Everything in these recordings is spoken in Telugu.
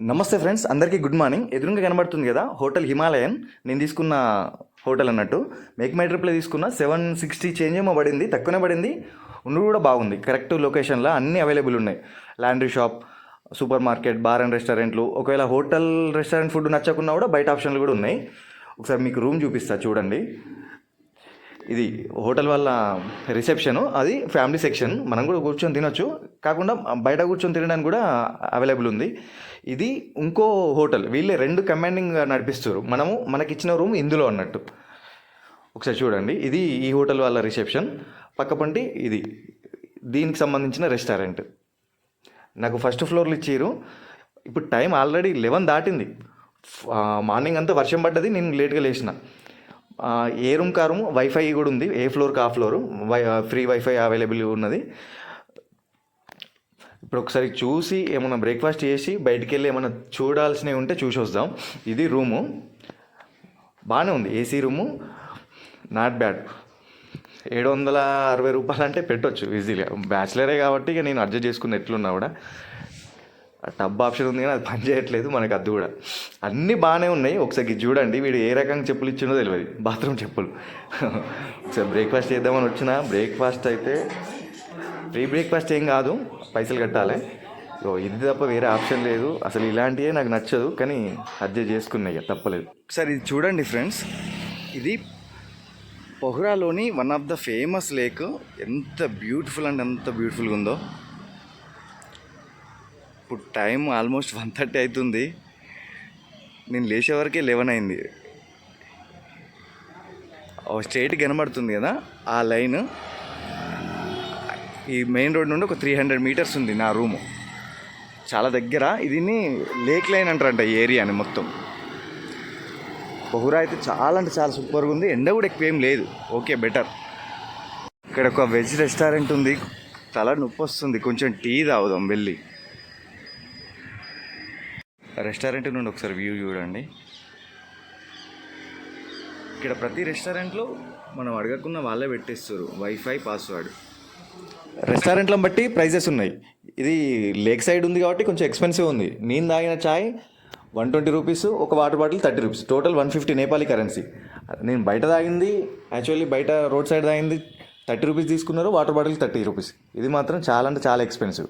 నమస్తే ఫ్రెండ్స్ అందరికీ గుడ్ మార్నింగ్. ఎదురుగా కనబడుతుంది కదా హోటల్ హిమాలయన్. నేను తీసుకున్న హోటల్ అన్నట్టు. మేక్ మై ట్రిప్లో తీసుకున్న సెవెన్ సిక్స్టీ చేంజ్ ఏమో పడింది తక్కువనే పడింది. ఉండు కూడా బాగుంది కరెక్ట్ లొకేషన్లో అన్నీ అవైలబుల్ ఉన్నాయి. Laundry shop super market bar and రెస్టారెంట్లు. ఒకవేళ హోటల్ రెస్టారెంట్ ఫుడ్ నచ్చకున్నా కూడా బయట ఆప్షన్లు కూడా ఉన్నాయి. ఒకసారి మీకు రూమ్ చూపిస్తా చూడండి. ఇది హోటల్ వాళ్ళ రిసెప్షన్ అది ఫ్యామిలీ సెక్షన్. మనం కూడా కూర్చొని తినొచ్చు. కాకుండా బయట కూర్చొని తినడానికి కూడా అవైలబుల్ ఉంది. ఇది ఇంకో హోటల్. వీళ్ళే రెండు కమాండింగ్ నడిపిస్తారు. మనము మనకి ఇచ్చిన రూమ్ ఇందులో అన్నట్టు. ఒకసారి చూడండి. ఇది ఈ హోటల్ వాళ్ళ రిసెప్షన్. పక్కపంటి ఇది. దీనికి సంబంధించిన రెస్టారెంట్. నాకు ఫస్ట్ ఫ్లోర్లు ఇచ్చారు ఇప్పుడు టైం ఆల్రెడీ లెవెన్ దాటింది. మార్నింగ్ అంతా వర్షం పడ్డది. నేను లేట్గా లేచిన. ఏ రూమ్ కా రూమ్? వైఫై కూడా ఉంది. ఏ ఫ్లోర్కి ఆ ఫ్లోరు? వై ఫ్రీ వైఫై అవైలబుల్ ఉన్నది. ఇప్పుడు ఒకసారి చూసి ఏమైనా బ్రేక్ఫాస్ట్ చేసి బయటికి వెళ్ళి ఏమైనా చూడాల్సినవి ఉంటే చూసి వద్దాం. ఇది రూము. బాగానే ఉంది. AC room. నాట్ బ్యాడ్ ఏడు వందల అరవై రూపాయలు అంటే పెట్టొచ్చు ఈజీగా. బ్యాచిలరే కాబట్టి ఇక నేను అడ్జస్ట్ చేసుకున్న ఎట్లున్నా కూడా. టబ్ ఆప్షన్ ఉంది కానీ అది పని చేయట్లేదు మనకు అది కూడా. అన్నీ బాగానే ఉన్నాయి. ఒకసారి చూడండి వీడు ఏ రకంగా చెప్పులు ఇచ్చిండో తెలియదు. బాత్రూమ్ చెప్పులు. ఒకసారి బ్రేక్ఫాస్ట్ చేద్దామని వచ్చిన బ్రేక్ఫాస్ట్ అయితే ఫ్రీ బ్రేక్ఫాస్ట్ ఏం కాదు పైసలు కట్టాలి. సో ఇది తప్ప వేరే ఆప్షన్ లేదు. అసలు ఇలాంటివే నాకు నచ్చదు కానీ అడ్జస్ట్ చేసుకున్నాయి ఇక తప్పలేదు. ఒకసారి ఇది చూడండి ఫ్రెండ్స్. ఇది పొహరాలోని one of the famous lake. ఎంత బ్యూటిఫుల్ అండ్ ఎంత బ్యూటిఫుల్గా ఉందో. ఇప్పుడు టైం ఆల్మోస్ట్ వన్ థర్టీ అవుతుంది నేను లేచే వరకే లెవెన్ అయింది. స్ట్రైట్ కనబడుతుంది కదా ఆ లైన్. ఈ మెయిన్ రోడ్ నుండి ఒక త్రీ హండ్రెడ్ మీటర్స్ ఉంది నా రూము. చాలా దగ్గర. ఇదిని లేక్ లైన్ అంటారంట ఈ ఏరియాని మొత్తం. బహురా అయితే చాలా అంటే చాలా సూపర్గా ఉంది. ఎండ కూడా ఎక్కువ ఏం లేదు. Okay better. ఇక్కడ ఒక వెజ్ రెస్టారెంట్ ఉంది. తల నొప్పి వస్తుంది. కొంచెం టీ తాగుదాం వెళ్ళి. రెస్టారెంట్ నుండి ఒకసారి వ్యూ చూడండి. ఇక్కడ ప్రతి రెస్టారెంట్లో మనం అడగకుండా వాళ్ళే పెట్టేస్తారు. వైఫై పాస్వర్డ్ రెస్టారెంట్లను బట్టి ప్రైజెస్ ఉన్నాయి. ఇది లేక్ సైడ్ ఉంది కాబట్టి కొంచెం ఎక్స్పెన్సివ్ ఉంది. నేను తాగిన చాయ్ వన్ ట్వంటీ రూపీస్ ఒక water bottle thirty rupees. Total one fifty Nepali currency. నేను బయట తాగింది యాక్చువల్లీ బయట రోడ్ సైడ్ తాగింది థర్టీ రూపీస్ తీసుకున్నారు వాటర్ బాటిల్ థర్టీ రూపీస్. ఇది మాత్రం చాలా అంటే చాలా ఎక్స్పెన్సివ్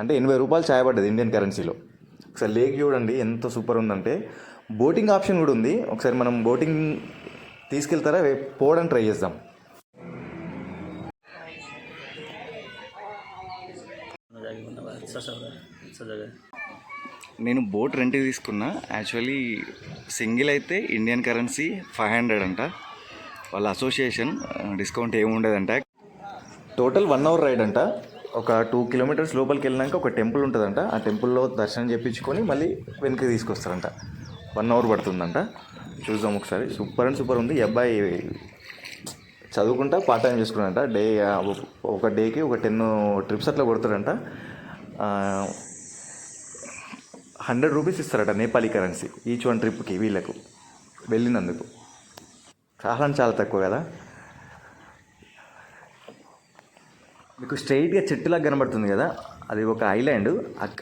అంటే ఎనభై రూపాయలు చాయ్ పడ్డది ఇండియన్ కరెన్సీలో ఒకసారి లేక్ చూడండి ఎంత సూపర్ ఉందంటే బోటింగ్ ఆప్షన్ కూడా ఉంది. ఒకసారి మనం బోటింగ్ తీసుకెళ్తారా పోవడానికి ట్రై చేద్దాం. నేను బోట్ రెంట్ తీసుకున్నా. యాక్చువల్లీ సింగిల్ అయితే ఇండియన్ కరెన్సీ ఫైవ్ హండ్రెడ్ అంట. వాళ్ళ అసోసియేషన్ డిస్కౌంట్ ఏముండదంట. టోటల్ వన్ అవర్ రైడ్ అంట. ఒక టూ కిలోమీటర్స్ లోపలికి వెళ్ళినాక ఒక టెంపుల్ ఉంటుందంట. ఆ టెంపుల్లో దర్శనం చేయించుకొని మళ్ళీ వెనక్కి తీసుకొస్తారంట. వన్ అవర్ పడుతుందంట. చూద్దాం ఒకసారి. సూపర్ అండ్ సూపర్ ఉంది. ఈ అబ్బాయి చదువుకుంటా పార్ట్ టైం చేసుకున్నాడంట డే ఒక డేకి ఒక టెన్ ట్రిప్స్ అట్లా కొడతాడంట. హండ్రెడ్ రూపీస్ ఇస్తారట నేపాలీ కరెన్సీ ఈచ్ వన్ ట్రిప్కి వీళ్ళకు. వెళ్ళినందుకు. చాలా చాలా తక్కువ కదా? మీకు స్ట్రైట్గా చెట్టులాగా కనబడుతుంది కదా అది ఒక ఐలాండ్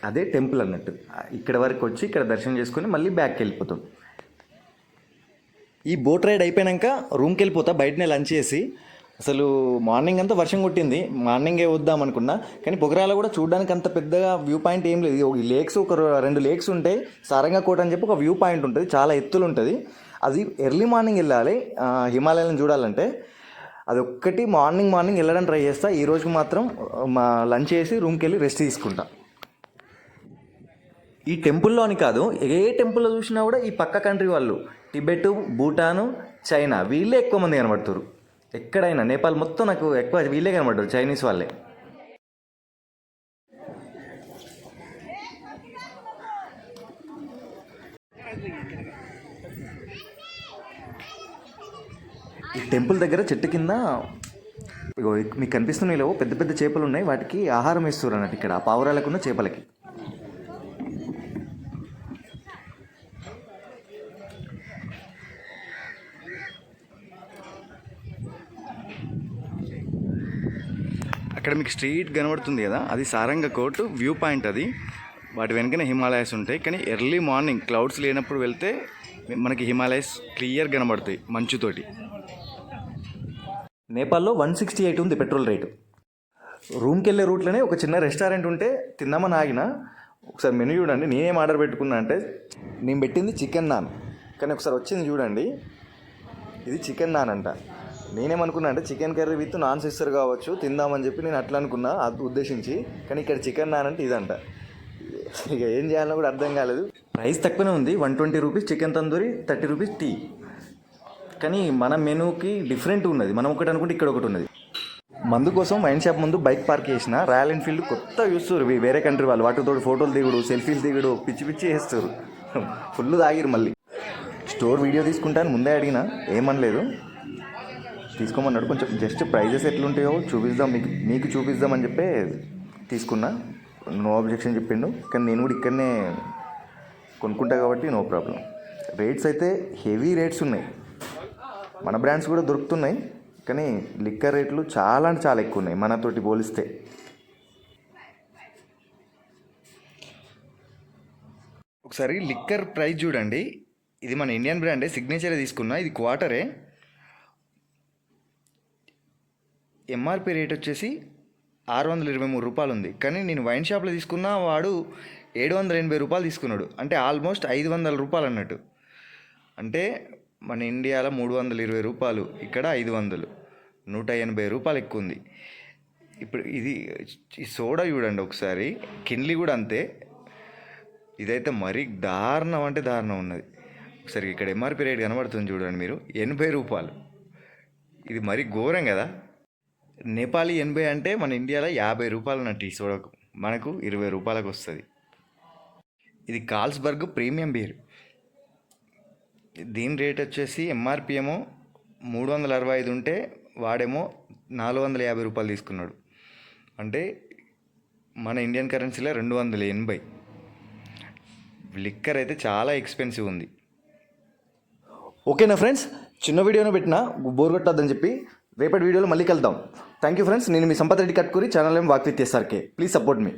అదే టెంపుల్ అన్నట్టు. ఇక్కడ వరకు వచ్చి ఇక్కడ దర్శనం చేసుకొని మళ్ళీ బ్యాక్కి వెళ్ళిపోతాం ఈ బోట్ రైడ్ అయిపోయాక రూమ్కి వెళ్ళిపోతా బయటనే లంచ్ చేసి. అసలు మార్నింగ్ అంతా వర్షం కొట్టింది మార్నింగే వద్దాం అనుకున్నా. కానీ పొగరాల కూడా చూడడానికి అంత పెద్దగా వ్యూ పాయింట్ ఏం లేదు. ఈ లేక్స్ ఒక రెండు లేక్స్ ఉంటాయి సారంగా కోట అని చెప్పి ఒక వ్యూ పాయింట్ ఉంటుంది చాలా ఎత్తులు ఉంటుంది. అది ఎర్లీ మార్నింగ్ వెళ్ళాలి హిమాలయాలను చూడాలంటే. అది ఒక్కటి మార్నింగ్ మార్నింగ్ వెళ్ళడం ట్రై చేస్తా. ఈ మాత్రం మా లంచ్ చేసి రూమ్కి వెళ్ళి రెస్ట్ తీసుకుంటా. ఈ టెంపుల్లో అని కాదు ఏ టెంపుల్లో చూసినా కూడా ఈ పక్క కంట్రీ వాళ్ళు టిబెట్ భూటాను చైనా వీళ్ళే ఎక్కువ మంది కనబడుతారు ఎక్కడైనా నేపాల్ మొత్తం నాకు ఎక్కువ వీళ్ళే కనబడతారు చైనీస్ వాళ్ళే. టెంపుల్ దగ్గర చెట్టు కింద మీకు కనిపిస్తున్న లేవో పెద్ద పెద్ద చేపలు ఉన్నాయి. వాటికి ఆహారం ఇస్తారు అన్నట్టు ఇక్కడ ఆ పావురాలకున్న చేపలకి. అక్కడ మీకు స్ట్రీట్ కనబడుతుంది కదా అది సారంగ కోట్ వ్యూ పాయింట్ అది. వాటి వెనుకనే హిమాలయాస్ ఉంటాయి. కానీ ఎర్లీ మార్నింగ్ క్లౌడ్స్ లేనప్పుడు వెళ్తే మనకి హిమాలయస్ క్లియర్ కనబడతాయి మంచుతోటి నేపాల్లో వన్ సిక్స్టీ ఎయిట్ ఉంది పెట్రోల్ రేటు. రూమ్కి వెళ్ళే రూట్లోనే ఒక చిన్న రెస్టారెంట్ ఉంటే తిందామని ఆగిన ఒకసారి మెనూ చూడండి. నేనేం ఆర్డర్ పెట్టుకున్నా అంటే నేను పెట్టింది చికెన్ నాన్. కానీ ఒకసారి వచ్చింది చూడండి. ఇది చికెన్ నాన్ అంట. నేనేమనుకున్నా అంటే చికెన్ కర్రీ విత్ నాన్స్ ఇస్తారు కావచ్చు తిందామని చెప్పి నేను అట్లా అనుకున్నా అది ఉద్దేశించి. కానీ ఇక్కడ చికెన్ నాన్ అంటే ఇదంట. ఇక ఏం చేయాలో కూడా అర్థం కాలేదు. ప్రైస్ తక్కువనే ఉంది. One twenty rupees chicken tandoori thirty rupees tea. కానీ మన మెనూకి డిఫరెంట్ ఉన్నది. మనం ఒకటి అనుకుంటే ఇక్కడ ఒకటి ఉన్నది. మందు కోసం వైన్ షాప్ ముందు బైక్ పార్క్ చేసిన. రాయల్ ఎన్ఫీల్డ్ కొత్త చూస్తారు వేరే కంట్రీ వాళ్ళు వాటితో ఫోటోలు దిగుడు సెల్ఫీలు దిగుడు పిచ్చి పిచ్చి వేస్తారు ఫుల్ తాగిరు మళ్ళీ. స్టోర్ వీడియో తీసుకుంటాను. ముందే అడిగిన. ఏమనలేదు. తీసుకోమన్నాడు. కొంచెం జస్ట్ ప్రైజెస్ ఎట్లుంటాయో చూపిద్దాం. మీకు మీకు చూపిద్దామని చెప్పే తీసుకున్నా. నో అబ్జెక్షన్ చెప్పిండు. కానీ నేను కూడా ఇక్కడనే కొనుక్కుంటా కాబట్టి నో ప్రాబ్లం. రేట్స్ అయితే హెవీ రేట్స్ ఉన్నాయి. మన బ్రాండ్స్ కూడా దొరుకుతున్నాయి కానీ లిక్కర్ రేట్లు చాలా అంటే చాలా ఎక్కువ ఉన్నాయి మనతోటి పోలిస్తే. ఒకసారి లిక్కర్ ప్రైస్ చూడండి. ఇది మన ఇండియన్ బ్రాండే సిగ్నేచరే తీసుకున్నా ఇది క్వార్టరే ఎంఆర్పి రేట్ వచ్చేసి ఆరు వందల ఇరవై మూడు రూపాయలు ఉంది. కానీ నేను వైన్ షాప్లో తీసుకున్న వాడు ఏడు వందల ఎనభై రూపాయలు తీసుకున్నాడు. అంటే ఆల్మోస్ట్ ఐదు వందల రూపాయలు అన్నట్టు. అంటే మన ఇండియాలో మూడు వందల ఇరవై రూపాయలు ఇక్కడ ఐదు వందలు. నూట ఎనభై రూపాయలు ఎక్కువ ఉంది ఇప్పుడు ఇది ఈ సోడా చూడండి ఒకసారి కిన్లీ కూడా అంతే. ఇదైతే మరీ దారుణం అంటే దారుణం ఉన్నది. ఒకసారి ఇక్కడ ఎంఆర్పి రేట్ కనబడుతుంది చూడండి మీరు ఎనభై రూపాయలు. ఇది మరీ ఘోరం కదా. నేపాలీ ఎనభై అంటే మన ఇండియాలో యాభై రూపాయలు అన్నట్టు ఈ సోడాకు. మనకు ఇరవై రూపాయలకు వస్తుంది. ఇది కాల్స్బర్గ్ ప్రీమియం బీర్. దీని రేట్ వచ్చేసి ఎంఆర్పి ఏమో మూడు వందల అరవై ఐదు ఉంటే వాడేమో నాలుగు వందల యాభై రూపాయలు తీసుకున్నాడు. అంటే మన ఇండియన్ కరెన్సీలో రెండు వందల ఎనభై. లిక్కర్ అయితే చాలా ఎక్స్పెన్సివ్ ఉంది. ఓకేనా ఫ్రెండ్స్? చిన్న వీడియోను పెట్టినా బోర్ కొట్టద్దని చెప్పి రేపటి వీడియోలో మళ్ళీ కలుద్దాం. థ్యాంక్ యూ ఫ్రెండ్స్ నేను మీ సంపత్ రెడ్డి కట్కూరి ఛానల్ ఏం walk with SRK please support me